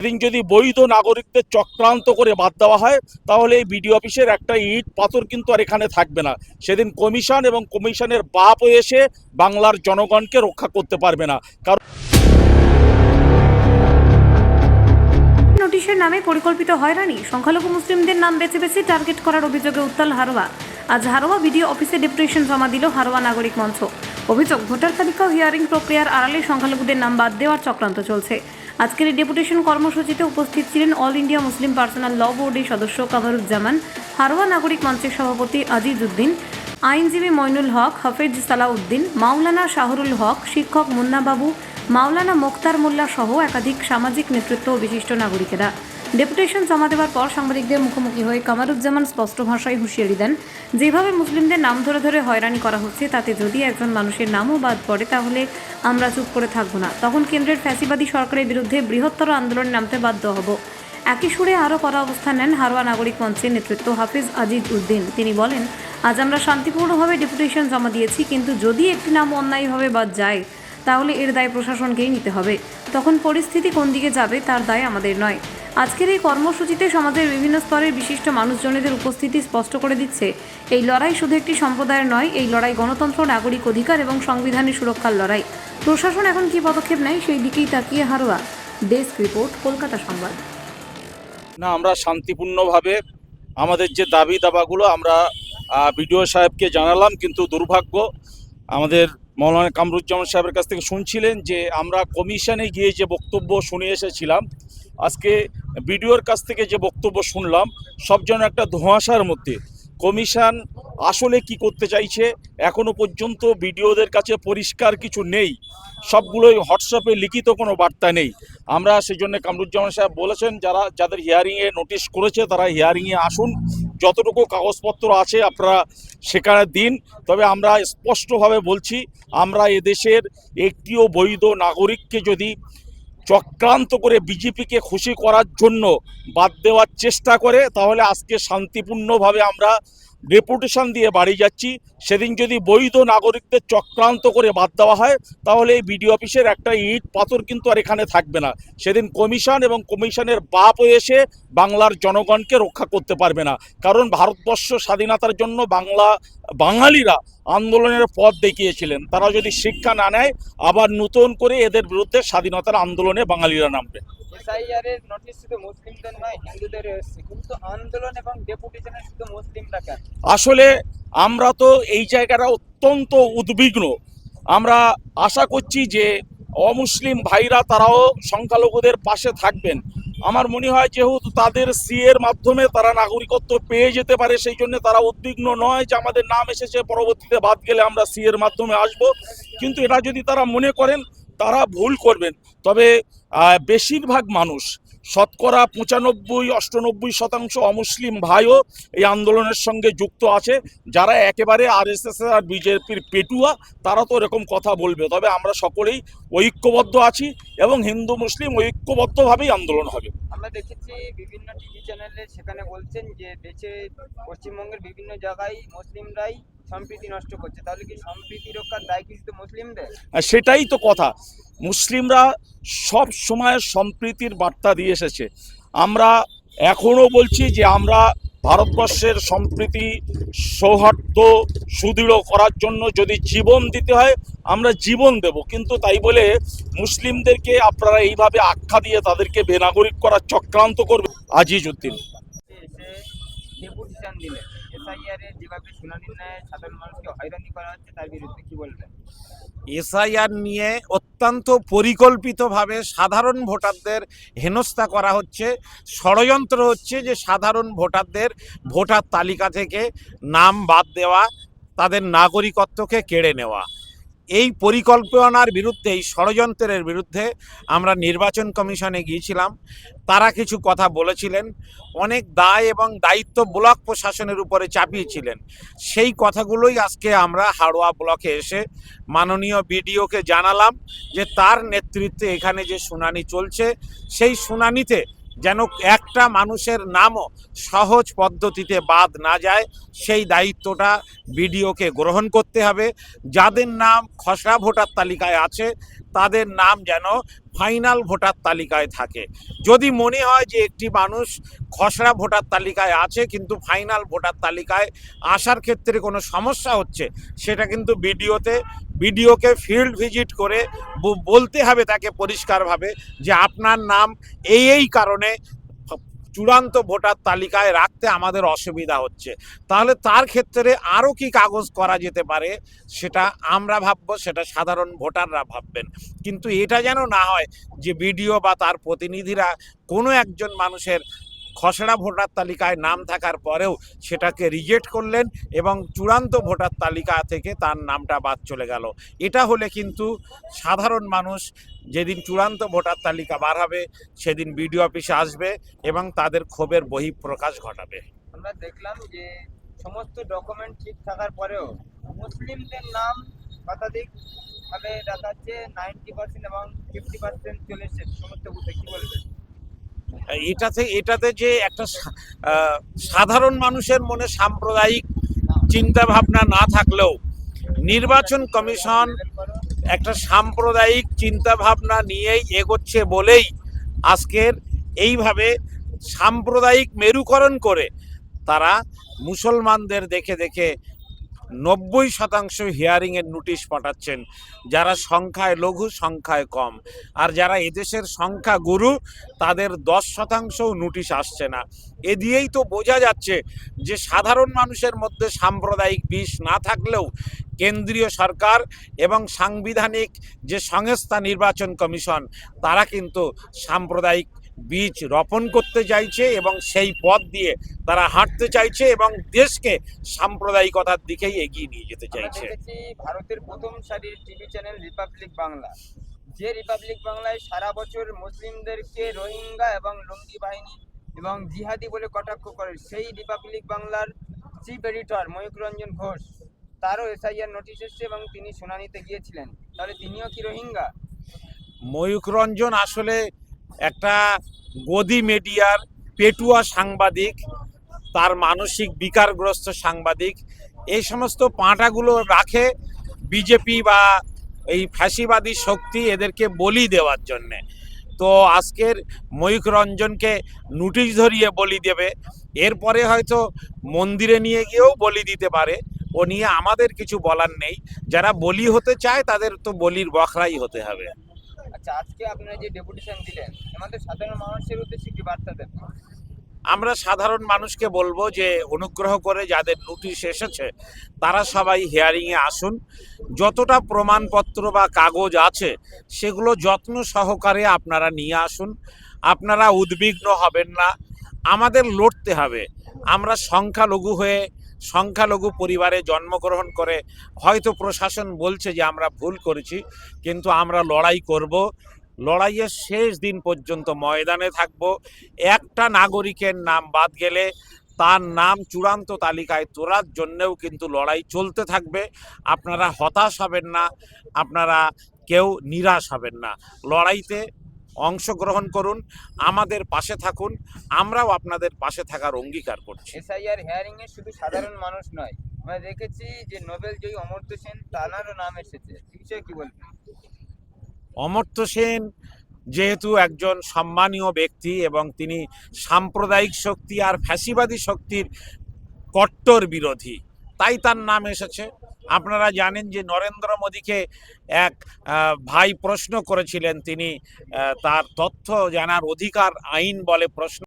সেদিন যদি বৈধ নাগরিকদের চক্রান্ত করে বাদ দেওয়া হয়, তাহলে এই বিডিও অফিসের একটা ইট পাথর কিন্তু আর এখানে থাকবে না। সেদিন কমিশন এবং কমিশনের বাপও এসে বাংলার জনগণকে রক্ষা করতে পারবে না। কারণ নোটিশের নামে পরিকল্পিত হয়রানি। সংখ্যালঘু মুসলিমদের নাম বেছে বেছে টার্গেট করার অভিযোগে উত্তাল হারোয়া। আজ হারোয়া বিডিও অফিসে ডেপুটেশন জমা দিল হারোয়া নাগরিক মঞ্চ। অভিযোগ, ভোটার তালিকা হিয়ারিং প্রক্রিয়ার আড়ালে সংখ্যালঘুদের নাম বাদ দেওয়ার চক্রান্ত চলছে। আজকের এই ডেপুটেশন কর্মসূচিতে উপস্থিত ছিলেন All India Muslim Personal Law বোর্ডের সদস্য কামারুজ্জামান, হারোয়া নাগরিক মঞ্চের সভাপতি আজিজ উদ্দিন আইনজীবী মইনুল হক, হাফেজ সালাউদ্দিন, মাওলানা শাহরুল হক, শিক্ষক মুন্নাবাবু, মাওলানা মোক্তার মোল্লা সহ একাধিক সামাজিক নেতৃত্ব ও বিশিষ্ট নাগরিকেরা। ডেপুটেশন জমা দেওয়ার পর সাংবাদিকদের মুখোমুখি হয়ে কামারুজ্জামান স্পষ্ট ভাষায় হুঁশিয়ারি দেন। যেভাবে মুসলিমদের নাম ধরে ধরে হয়রানি করা হচ্ছে, তাতে যদি একজন মানুষের নামও বাদ পড়ে, তাহলে আমরা চুপ করে থাকব না। তখন কেন্দ্রের ফ্যাসিবাদী সরকারের বিরুদ্ধে বৃহত্তর আন্দোলনে নামতে বাধ্য হব। একই সুরে আরও করা অবস্থান নেন হারোয়া নাগরিক মঞ্চের নেতৃত্ব হাফিজ আজিজ উদ্দিন। তিনি বলেন, আজ আমরা শান্তিপূর্ণভাবে ডেপুটেশন জমা দিয়েছি, কিন্তু যদি একটি নাম অন্যায়ভাবে বাদ যায়, তাহলে এর দায় প্রশাসনকেই নিতে হবে। তখন পরিস্থিতি কোন দিকে যাবে, তার দায় আমাদের নয়। আজকের এই কর্মসূচিতে সমাজের বিভিন্ন স্তরের বিশিষ্ট মানুষজনেদের উপস্থিতি স্পষ্ট করে দিচ্ছে। এই লড়াই শুধু একটি সম্প্রদায়ের নয়, এই লড়াই গণতন্ত্র, নাগরিক অধিকার এবং সংবিধানের সুরক্ষার লড়াই। প্রশাসন এখন কী পদক্ষেপ নেয় সেই দিকেই তাকিয়ে হারোয়া। ডেস্ক রিপোর্ট, কলকাতা সংবাদ। না, আমরা শান্তিপূর্ণভাবে আমাদের যে দাবি দাবাগুলো আমরা বিডিও সাহেবকে জানালাম, কিন্তু দুর্ভাগ্য আমাদের মৌলানা কামরুজ্জামান সাহেবের কাছ থেকে শুনছিলেন যে আমরা কমিশনে গিয়ে যে বক্তব্য শুনে এসেছিলাম আজকে বিডিওর কাছ থেকে যে বক্তব্য শুনলাম, সব যেন একটা ধোঁয়াশার মধ্যে। কমিশন আসলে কি করতে চাইছে, এখনও পর্যন্ত বিডিওদের কাছে পরিষ্কার কিছু নেই। সবগুলোই হোয়াটসঅ্যাপে লিখিত কোনো বার্তা নেই। আমরা সেই জন্য কামরুজ্জামান সাহেব বলেছেন, যারা, যাদের হিয়ারিংয়ে নোটিশ করেছে, তারা হিয়ারিংয়ে আসুন। যতটুকু কাগজপত্র আছে আপনারা সেখানে দিন। তবে আমরা স্পষ্টভাবে বলছি, আমরা এদেশের একটিও বৈধ নাগরিককে যদি চক্রান্ত করে বিজেপিকে খুশি করার জন্য বাদ দেওয়ার চেষ্টা করে তাহলে আজকে শান্তিপূর্ণভাবে আমরা ডেপুটেশন দিয়ে বাড়ি যাচ্ছি। সেদিন যদি বৈধ নাগরিকদের চক্রান্ত করে বাদ দেওয়া হয়, তাহলে এই বিডিও অফিসের একটা ইট পাথর কিন্তু আর এখানে থাকবে না। সেদিন কমিশন এবং কমিশনের বাপ এসে বাংলার জনগণকে রক্ষা করতে পারবে না। কারণ ভারতবর্ষ স্বাধীনতার জন্য বাংলা, বাঙালিরা আন্দোলনের পথ দেখিয়েছিলেন। তারা যদি শিক্ষা না নেয়, আবার নতুন করে এদের বিরুদ্ধে স্বাধীনতার আন্দোলনে বাঙালিরা নামবে। নোটিশ শুধু মুসলিমদের নয়, হিন্দুদের এসেছে। কিন্তু আন্দোলন এবং ডেপুটেশনে শুধু মুসলিমরা কেন? আসলে আমরা তো এই জায়গাটা অত্যন্ত উদ্বিগ্ন। আমরা আশা করছি যে অমুসলিম ভাইরা তারাও সংখ্যালঘুদের পাশে থাকবেন। আমার মনে হয় যেহেতু তাদের সি এর মাধ্যমে তারা নাগরিকত্ব পেয়ে যেতে পারে, সেই জন্য তারা উদ্বিগ্ন নয় যে আমাদের নাম এসেছে, পরবর্তীতে বাদ গেলে আমরা সি এর মাধ্যমে আসব। কিন্তু এটা যদি তারা মনে করেন তারা ভুল করবেন। তবে বেশিরভাগ মানুষ শতকরা পঁচানব্বই অষ্টানব্বই শতাংশ অমুসলিম ভাইও এই আন্দোলনের সঙ্গে যুক্ত আছে। যারা একেবারে আর এস এস আর বিজেপির পেটুয়া তারা তো এরকম কথা বলবে। তবে আমরা সকলেই ঐক্যবদ্ধ আছি এবং হিন্দু মুসলিম ঐক্যবদ্ধভাবেই আন্দোলন হবে। আমরা দেখেছি বিভিন্ন টিভি চ্যানেলে সেখানে বলছেন যে দেশে পশ্চিমবঙ্গের বিভিন্ন জায়গায় মুসলিমরাই সম্প্রীতি নষ্ট করছে। তাহলে কি সম্প্রীতি রক্ষার দায় কি শুধু মুসলিমদের? সেটাই তো কথা। মুসলিমরা সব সময় সম্প্রীতির বার্তা দিয়ে এসেছে। আমরা এখনও বলছি যে আমরা ভারতবর্ষের সম্প্রীতি সৌহার্দ্য, সুদৃঢ় করার জন্য যদি জীবন দিতে হয়, আমরা জীবন দেব। কিন্তু তাই বলে মুসলিমদেরকে আপনারা এইভাবে আখ্যা দিয়ে তাদেরকে বেনাগরিক করার চক্রান্ত করবে আজিজ উদ্দিন এসআইআর এর যেভাবে শুনানি নেয় সাধারণ মানুষকে হয়রানি করা হচ্ছে, তার বিরুদ্ধে কি বলবেন? এসআইআর নিয়ে অত্যন্ত পরিকল্পিতভাবে সাধারণ ভোটারদের হেনস্থা করা হচ্ছে। ষড়যন্ত্র হচ্ছে যে সাধারণ ভোটারদের ভোটার তালিকা থেকে নাম বাদ দেওয়া, তাদের নাগরিকত্বকে কেড়ে নেওয়া। এই পরিকল্পনার বিরুদ্ধে, এই ষড়যন্ত্রের বিরুদ্ধে আমরা নির্বাচন কমিশনে গিয়েছিলাম। তারা কিছু কথা বলেছিলেন। অনেক দায় এবং দায়িত্ব ব্লক প্রশাসনের উপরে চাপিয়েছিলেন। সেই কথাগুলোই আজকে আমরা হাড়োয়া ব্লকে এসে মাননীয় বিডিওকে জানালাম যে তার নেতৃত্বে এখানে যে শুনানি চলছে, সেই শুনানিতে যেন একটা মানুষের নামও সহজ পদ্ধতিতে বাদ না যায়, সেই দায়িত্বটা বিডিওকে গ্রহণ করতে হবে। যাদের নাম খসড়া ভোটার তালিকায় আছে তাদের নাম যেন ফাইনাল ভোটার তালিকায় থাকে। যদি মনে হয় যে একটি মানুষ খসড়া ভোটার তালিকায় আছে, কিন্তু ফাইনাল ভোটার তালিকায় আসার ক্ষেত্রে কোনো সমস্যা হচ্ছে, সেটা কিন্তু বিডিওতে বিডিওকে ফিল্ড ভিজিট করে বলতে হবে তাকে পরিষ্কারভাবে যে আপনার নাম এই এই কারণে চূড়ান্ত ভোটার তালিকায় রাখতে আমাদের অসুবিধা হচ্ছে। তাহলে তার ক্ষেত্রে আরও কি কাগজ করা যেতে পারে, সেটা আমরা ভাববো, সেটা সাধারণ ভোটাররা ভাববেন। কিন্তু এটা যেন না হয় যে বিডিও বা তার প্রতিনিধিরা কোনো একজন মানুষের খসড়া ভোটার তালিকায় নাম থাকার পরেও সেটাকে রিজেক্ট করলেন এবং চূড়ান্ত ভোটার তালিকা থেকে তার নামটা বাদ চলে গেল। এটা হলে কিন্তু সাধারণ মানুষ যেদিন চূড়ান্ত ভোটার তালিকা বার হবে, সেদিন বিডিও অফিসে আসবে এবং তাদের ক্ষোভের বহিঃপ্রকাশ ঘটাবে। আমরা দেখলাম যে সমস্ত ডকুমেন্ট ঠিক থাকার পরেও মুসলিমদের নাম শতাধিক ভাবে দেখাচ্ছে নাইনটি পার্সেন্ট এবং ফিফটি পার্সেন্ট চলে এসছে। সমস্ত বুথে কি বলবেন? এটাতে এটাতে যে একটা সাধারণ মানুষের মনে সাম্প্রদায়িক চিন্তা ভাবনা না থাকলেও নির্বাচন কমিশন একটা সাম্প্রদায়িক চিন্তা ভাবনা নিয়েই এগোচ্ছে বলেই আজকের এইভাবে সাম্প্রদায়িক মেরুকরণ করে তারা মুসলমানদের দেখে দেখে নব্বই শতাংশ হিয়ারিংয়ের নোটিশ পাঠাচ্ছেন যারা সংখ্যায় লঘু, সংখ্যায় কম। আর যারা এদেশের সংখ্যা গুরু, তাদের দশ শতাংশও নোটিশ আসছে না। এ দিয়েই তো বোঝা যাচ্ছে যে সাধারণ মানুষের মধ্যে সাম্প্রদায়িক বিষ না থাকলেও কেন্দ্রীয় সরকার এবং সাংবিধানিক যে সংস্থা নির্বাচন কমিশন, তারা কিন্তু সাম্প্রদায়িক বীজ রোপণ করতে চাইছে এবং সেই পথ দিয়ে তারা হাঁটতে চাইছে এবং দেশকে সাম্প্রদায়িকতার দিকেই এগিয়ে নিয়ে যেতে চাইছে। ভারতের প্রথম সারির টিভি চ্যানেল রিপাবলিক বাংলা। যে রিপাবলিক বাংলায় সারা বছর মুসলিমদেরকে রোহিঙ্গা এবং লুঙ্গি বাহিনী এবং জিহাদি বলে কটাক্ষ করে সেই রিপাবলিক বাংলার চিফ এডিটর ময়ূক রঞ্জন ঘোষ তারও এসআইআর নোটিশ এসেছে এবং তিনি শুনানিতে গিয়েছিলেন। তাহলে তিনিও কি রোহিঙ্গা? ময়ূক রঞ্জন আসলে একটা গদি মিডিয়ার পেটুয়া সাংবাদিক, তার মানসিক বিকারগ্রস্ত সাংবাদিক, এই সমস্ত পাঁটাগুলো রাখে বিজেপি বা এই ফ্যাসিবাদী শক্তি এদেরকে বলি দেওয়ার জন্যে। তো আজকের ময়ূক রঞ্জনকে নোটিশ ধরিয়ে বলি দেবে। এরপরে হয়তো মন্দিরে নিয়ে গিয়েও বলি দিতে পারে। ও নিয়ে আমাদের কিছু বলার নেই। যারা বলি হতে চায় তাদের তো বলির বখরাই হতে হবে। আচ্ছা আজকে আপনারা যে ডেপুটেশন দিলেন আমাদের সাধারণ মানুষের উদ্দেশ্যে কি বার্তা দেবেন আমরা সাধারণ মানুষকে বলব যে, অনুগ্রহ করে যাদের নোটিশ এসেছে, তারা সবাই হিয়ারিংয়ে আসুন। যতটা প্রমাণপত্র বা কাগজ আছে, সেগুলো যত্ন সহকারে আপনারা নিয়ে আসুন। আপনারা উদ্বিগ্ন হবেন না। আমাদের লড়তে হবে। আমরা সংখ্যালঘু হয়ে সংখ্যালঘু পরিবারে জন্মগ্রহণ করে, হয়তো প্রশাসন বলছে যে আমরা ভুল করেছি, কিন্তু আমরা লড়াই করব। লড়াইয়ের শেষ দিন পর্যন্ত ময়দানে থাকব। একটা নাগরিকের নাম বাদ গেলে তার নাম চূড়ান্ত তালিকায় তোলার জন্যেও কিন্তু লড়াই চলতে থাকবে। আপনারা হতাশ হবেন না, আপনারা কেউ নিরাশ হবেন না। লড়াইতে অংশগ্রহণ করুন আমাদের পাশে থাকুন আমরাও আপনাদের পাশে থাকার অঙ্গীকার করছি। এসআইআর হিয়ারিং এ শুধু সাধারণ মানুষ নয় আমরা দেখেছি যে নোবেল জয়ী অমর্ত্য সেন তানারও নাম এসেছে। বিষয়ে কি বলবেন? অমর্ত্য সেন যেহেতু একজন সম্মানীয় ব্যক্তি এবং তিনি সাম্প্রদায়িক শক্তি আর ফ্যাসিবাদী শক্তির কট্টর বিরোধী তাই তার নাম এসেছে। আপনারা জানেন যে নরেন্দ্র মোদীকে এক ভাই প্রশ্ন করেছিলেন তিনি তার তথ্য জানার অধিকার আইন বলে প্রশ্ন